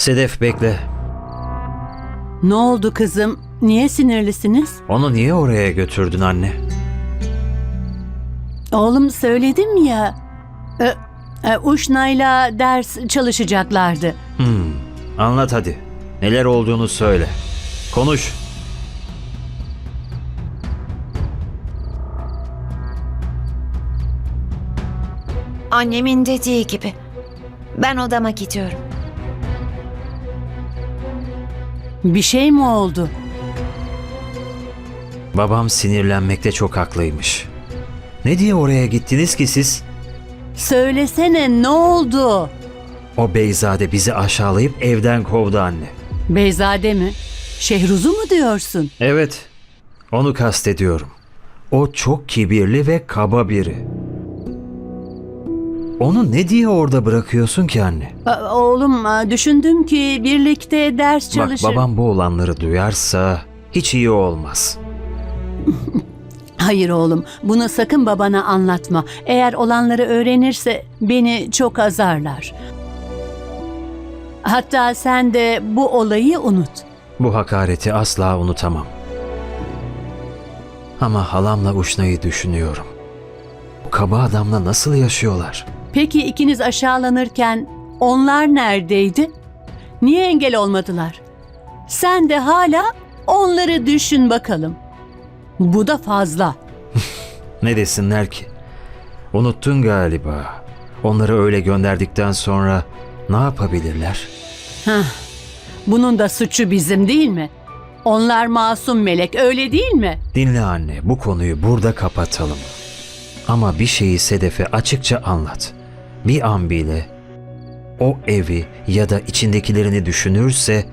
Sedef bekle. Ne oldu kızım? Niye sinirlisiniz? Onu niye oraya götürdün anne? Oğlum söyledim ya. E, e, Uşna'yla ders çalışacaklardı. Hmm, anlat hadi. Neler olduğunu söyle. Konuş. Annemin dediği gibi. Ben odama gidiyorum. Bir şey mi oldu? Babam sinirlenmekte çok haklıymış. Ne diye oraya gittiniz ki siz? Söylesene ne oldu? O Beyzade bizi aşağılayıp evden kovdu anne. Beyzade mi? Şehruz'u mu diyorsun? Evet, onu kastediyorum. O çok kibirli ve kaba biri. Onu ne diye orada bırakıyorsun ki anne? A- Oğlum a, düşündüm ki birlikte ders Bak çalışır. babam bu olanları duyarsa hiç iyi olmaz. Hayır oğlum bunu sakın babana anlatma. Eğer olanları öğrenirse beni çok azarlar. Hatta sen de bu olayı unut. Bu hakareti asla unutamam. Ama halamla Uşna'yı düşünüyorum. Bu kaba adamla nasıl yaşıyorlar? Peki ikiniz aşağılanırken onlar neredeydi? Niye engel olmadılar? Sen de hala onları düşün bakalım. Bu da fazla. Ne desinler ki? Unuttun galiba. Onları öyle gönderdikten sonra ne yapabilirler? Hah, bunun da suçu bizim değil mi? Onlar masum melek öyle değil mi? Dinle anne, bu konuyu burada kapatalım. Ama bir şeyi Sedef'e açıkça anlat. Bir an bile o evi ya da içindekilerini düşünürse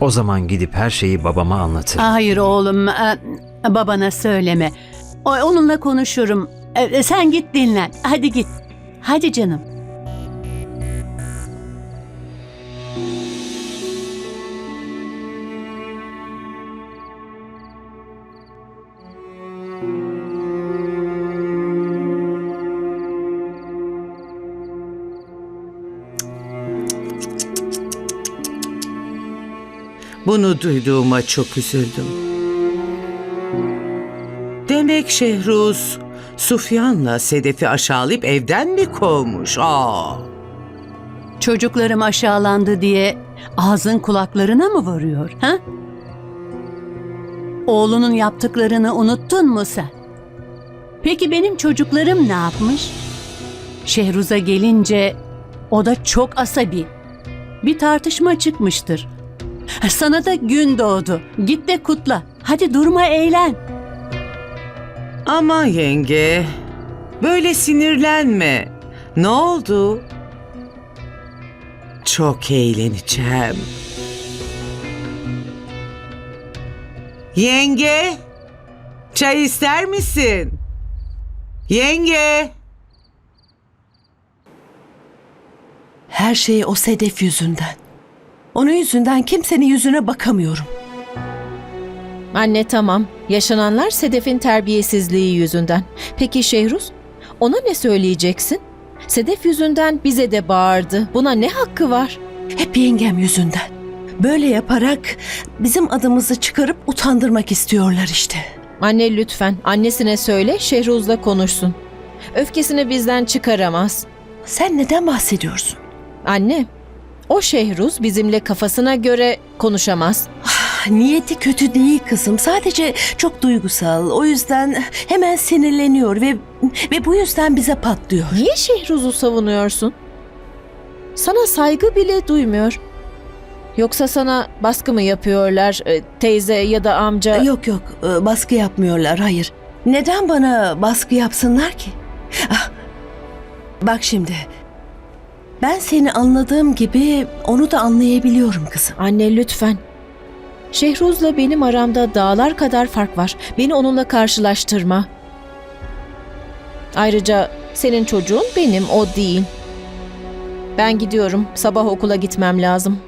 o zaman gidip her şeyi babama anlatır. Hayır oğlum, e, babana söyleme. Onunla konuşurum. E, sen git dinlen. Hadi git. Hadi canım. Bunu duyduğuma çok üzüldüm. Demek Şehruz, Sufyan'la Sedef'i aşağılayıp evden mi kovmuş? Aa, Çocuklarım aşağılandı diye ağzın kulaklarına mı varıyor? Ha? Oğlunun yaptıklarını unuttun mu sen? Peki benim çocuklarım ne yapmış? Şehruz'a gelince o da çok asabi. Bir tartışma çıkmıştır. Sana da gün doğdu. Git de kutla. Hadi durma eğlen. aman yenge, böyle sinirlenme. Ne oldu? Çok eğleneceğim. Yenge, çay ister misin? Yenge. Her şey o sedef yüzünden. Onun yüzünden kimsenin yüzüne bakamıyorum. Anne tamam. Yaşananlar Sedef'in terbiyesizliği yüzünden. Peki Şehruz? Ona ne söyleyeceksin? Sedef yüzünden bize de bağırdı. Buna ne hakkı var? Hep yengem yüzünden. Böyle yaparak bizim adımızı çıkarıp utandırmak istiyorlar işte. Anne lütfen annesine söyle Şehruz'la konuşsun. Öfkesini bizden çıkaramaz. Sen neden bahsediyorsun? Anne, o Şehruz bizimle kafasına göre konuşamaz. Ah, Niyeti kötü değil kızım. Sadece çok duygusal. O yüzden hemen sinirleniyor ve ve bu yüzden bize patlıyor. Niye Şehruz'u savunuyorsun? Sana saygı bile duymuyor. Yoksa sana baskı mı yapıyorlar e, teyze ya da amca? Yok yok e, baskı yapmıyorlar hayır. Neden bana baskı yapsınlar ki? Ah, bak şimdi. Ben seni anladığım gibi onu da anlayabiliyorum kızım. Anne lütfen. Şehruz'la benim aramda dağlar kadar fark var. Beni onunla karşılaştırma. Ayrıca senin çocuğun benim, o değil. Ben gidiyorum. Sabah okula gitmem lazım.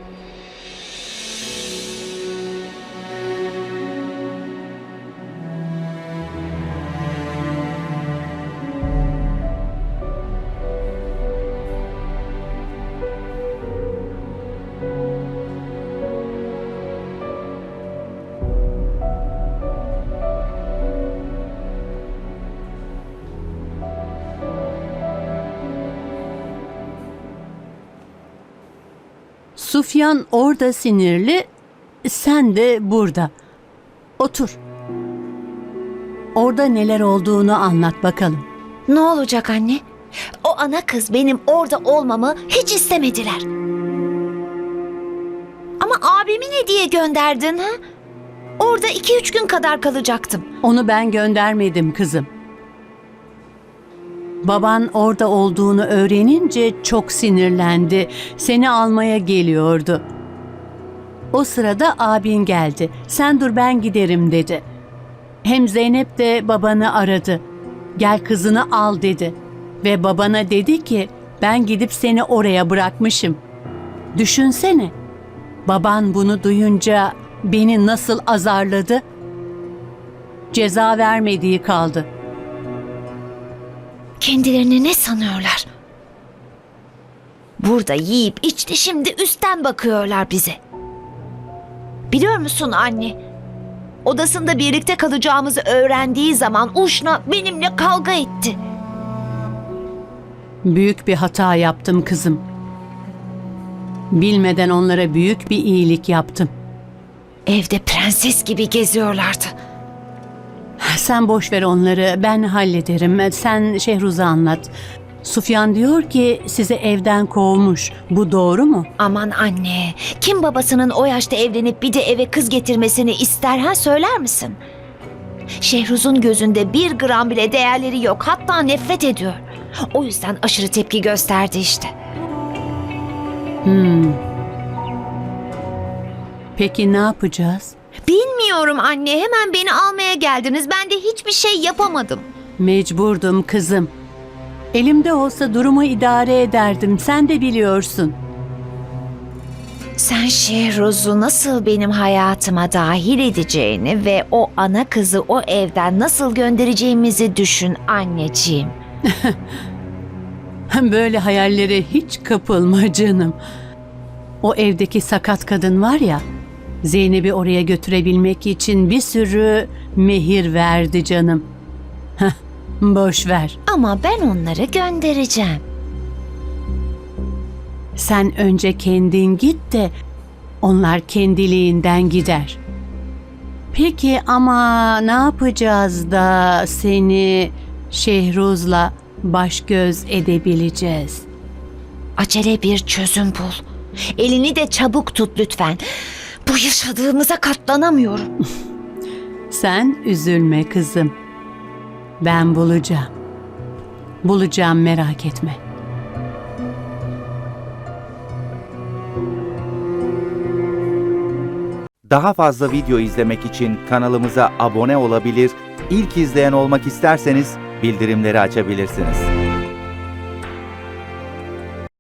Sufyan orada sinirli, sen de burada. Otur. Orada neler olduğunu anlat bakalım. Ne olacak anne? O ana kız benim orada olmamı hiç istemediler. Ama abimi ne diye gönderdin ha? Orada iki üç gün kadar kalacaktım. Onu ben göndermedim kızım. Baban orada olduğunu öğrenince çok sinirlendi. Seni almaya geliyordu. O sırada abin geldi. Sen dur ben giderim dedi. Hem Zeynep de babanı aradı. Gel kızını al dedi. Ve babana dedi ki ben gidip seni oraya bırakmışım. Düşünsene. Baban bunu duyunca beni nasıl azarladı? Ceza vermediği kaldı. Kendilerini ne sanıyorlar? Burada yiyip içti şimdi üstten bakıyorlar bize. Biliyor musun anne? Odasında birlikte kalacağımızı öğrendiği zaman Uşna benimle kavga etti. Büyük bir hata yaptım kızım. Bilmeden onlara büyük bir iyilik yaptım. Evde prenses gibi geziyorlardı. Sen boş ver onları, ben hallederim. Sen Şehruz'a anlat. Sufyan diyor ki sizi evden kovmuş. Bu doğru mu? Aman anne, kim babasının o yaşta evlenip bir de eve kız getirmesini ister ha söyler misin? Şehruz'un gözünde bir gram bile değerleri yok, hatta nefret ediyor. O yüzden aşırı tepki gösterdi işte. Hmm. Peki ne yapacağız? Bilmiyorum anne, hemen beni almaya geldiniz. Ben de hiçbir şey yapamadım. Mecburdum kızım. Elimde olsa durumu idare ederdim. Sen de biliyorsun. Sen Şehruz'u nasıl benim hayatıma dahil edeceğini ve o ana kızı o evden nasıl göndereceğimizi düşün anneciğim. Böyle hayallere hiç kapılma canım. O evdeki sakat kadın var ya, Zeynep'i oraya götürebilmek için bir sürü mehir verdi canım. Heh, boş ver. Ama ben onları göndereceğim. Sen önce kendin git de onlar kendiliğinden gider. Peki ama ne yapacağız da seni Şehruz'la baş göz edebileceğiz? Acele bir çözüm bul. Elini de çabuk tut lütfen. Bu yaşadığımıza katlanamıyorum. Sen üzülme kızım. Ben bulacağım. Bulacağım merak etme. Daha fazla video izlemek için kanalımıza abone olabilir, ilk izleyen olmak isterseniz bildirimleri açabilirsiniz.